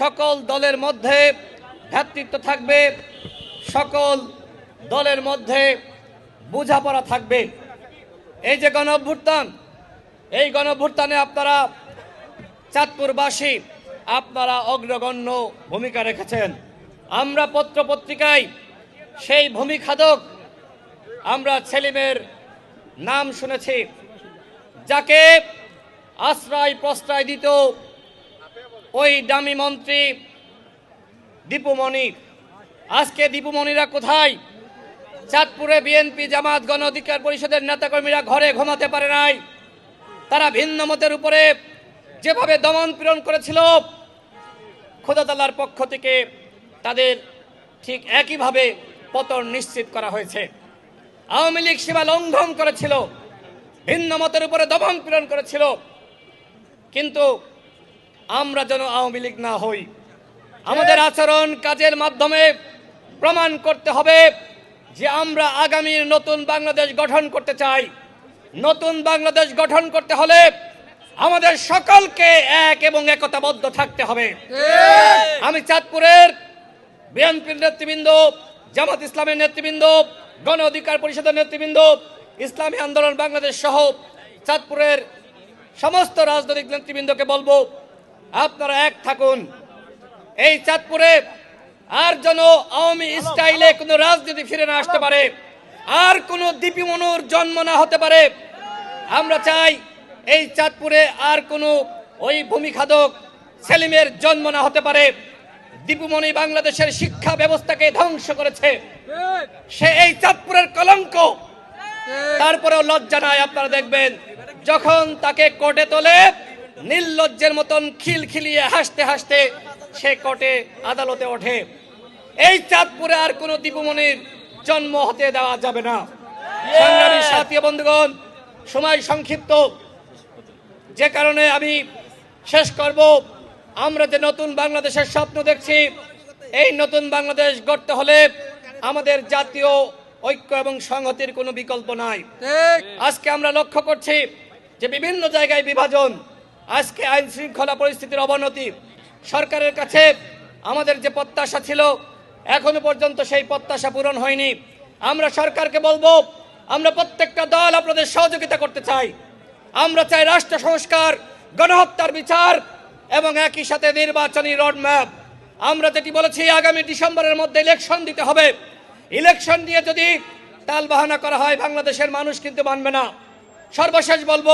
সকল দলের মধ্যে ভ্রাতৃত্ব থাকবে, সকল দলের মধ্যে বোঝাপড়া থাকবে। এই যে গণ অভ্যুত্থান এই গণ অভ্যুত্থানে আপনারা চাঁদপুরবাসী, আপনারা অগ্রগণ্য ভূমিকা রেখেছেন। আমরা পত্র পত্রিকায় সেই ভূমিখাদক আমরা ছেলেমেয়ের নাম শুনেছি, যাকে আশ্রয় প্রশ্রয় দিত ওই দামি মন্ত্রী দীপুমণি। আজকে দীপুমণিরা কোথায়? চাঁদপুরে বিএনপি, জামাত, গণ অধিকার পরিষদের নেতাকর্মীরা ঘরে ঘুমাতে পারে নাই। তারা ভিন্ন মতের উপরে যেভাবে দমন পীড়ন করেছিল, খোদাতালার পক্ষ থেকে তাদের ঠিক একইভাবে পতন নিশ্চিত করা হয়েছে। আওয়ামী লীগ সীমা লঙ্ঘন করেছিল, ভিন্ন মতের উপরে দমন পীড়ন করেছিল। কিন্তু আমরা যেন আওয়ামী লীগ না হই। আমাদের আচরণ কাজের মাধ্যমে প্রমাণ করতে হবে যে আমরা আগামীর নতুন বাংলাদেশ গঠন করতে চাই। নতুন বাংলাদেশ গঠন করতে হলে আমাদের সকলকে এক এবং একতাবদ্ধ থাকতে হবে। আমি চাঁদপুরের বিএনপির নেতৃবৃন্দ জামাত ইসলামের নেতৃবৃন্দ গণ অধিকার পরিষদের নেতৃবৃন্দ ইসলামী আন্দোলন বাংলাদেশ সহ চাঁদপুরের সমস্ত রাজনৈতিক নেতৃবৃন্দকে বলব আপনারা এক থাকুন। এই চাঁদপুরে আর যেন আওয়ামী স্টাইলে কোনো রাজনীতি ফিরে না আসতে পারে, আর কোনো দীপিমনুর জন্ম না হতে পারে, আমরা চাই এই চাঁদপুরে আর কোনো ওই ভূমিখাদক সেলিমের জন্ম না হতে পারে। দীপুমণি বাংলাদেশের শিক্ষা ব্যবস্থাকে ধ্বংস করেছে। সে এই চাঁদপুরের কলঙ্ক। তারপরেও লজ্জা নাই, আপনারা দেখবেন, যখন তাকে কোর্টে তোলে নির্লজ্জের মতন খিলখিলিয়ে হাসতে হাসতে সে কটে আদালতে ওঠে। এই চাঁদপুরে আর কোনো দীপুমণির জন্ম হতে দেওয়া যাবে না। সংগ্রামী সাথী বন্ধুগণ সময় সংক্ষিপ্ত। যে কারণে আমি শেষ করব। আমরা যে নতুন বাংলাদেশের স্বপ্ন দেখছি এই নতুন বাংলাদেশ গড়তে হলে আমাদের জাতীয় ঐক্য এবং সংহতির কোনো বিকল্প নাই। আজকে আমরা লক্ষ্য করছি যে বিভিন্ন জায়গায় বিভাজন আজকে আইন শৃঙ্খলা পরিস্থিতির অবনতি। সরকারের কাছে আমাদের যে প্রত্যাশা ছিল, এখনও পর্যন্ত সেই প্রত্যাশা পূরণ হয়নি। আমরা সরকারকে বলব, আমরা প্রত্যেকটা দল আপনাদের সহযোগিতা করতে চাই। আমরা চাই রাষ্ট্র সংস্কার, গণহত্যার বিচার এবং একই সাথে নির্বাচনী রোডম্যাপ আমরা যেটি বলেছি, আগামী ডিসেম্বরের মধ্যে ইলেকশন দিতে হবে। ইলেকশন দিয়ে যদি তাল বাহানা করা হয়, বাংলাদেশের মানুষ কিন্তু মানবে না। সর্বশেষ বলব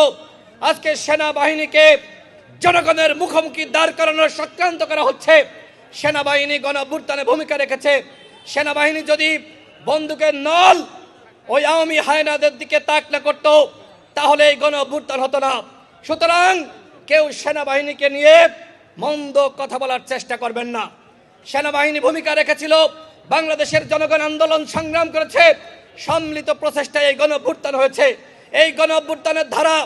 আজকে সেনাবাহিনীকে জনগণের মুখোমুখি দাঁড় করানোর চক্রান্ত করা হচ্ছে। সেনাবাহিনী গণ ভূমিকা রেখেছে। সেনাবাহিনী যদি বন্দুকের নল ওই আওয়ামী হায়নাদের দিকে তাক না করতো তাহলে এই গণ হতো না। সুতরাং কেউ সেনাবাহিনীকে নিয়ে মন্দ কথা বলার চেষ্টা করবেন না। সেনাবাহিনী ভূমিকা রেখেছিল, বাংলাদেশের জনগণ আন্দোলন সংগ্রাম করেছে, সম্মিলিত প্রচেষ্টায় এই গণ হয়েছে। এই গণ ধারা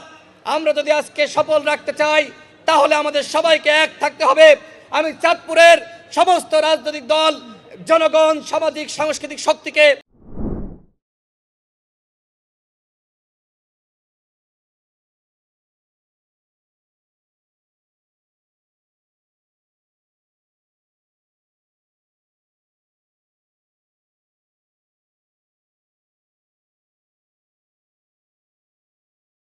আমরা যদি আজকে সফল রাখতে চাই, তাহলে আমাদের সবাইকে এক থাকতে হবে। আমি চাঁদপুরের সমস্ত রাজনৈতিক দল, জনগণ, সামাজিক, সাংস্কৃতিক শক্তিকে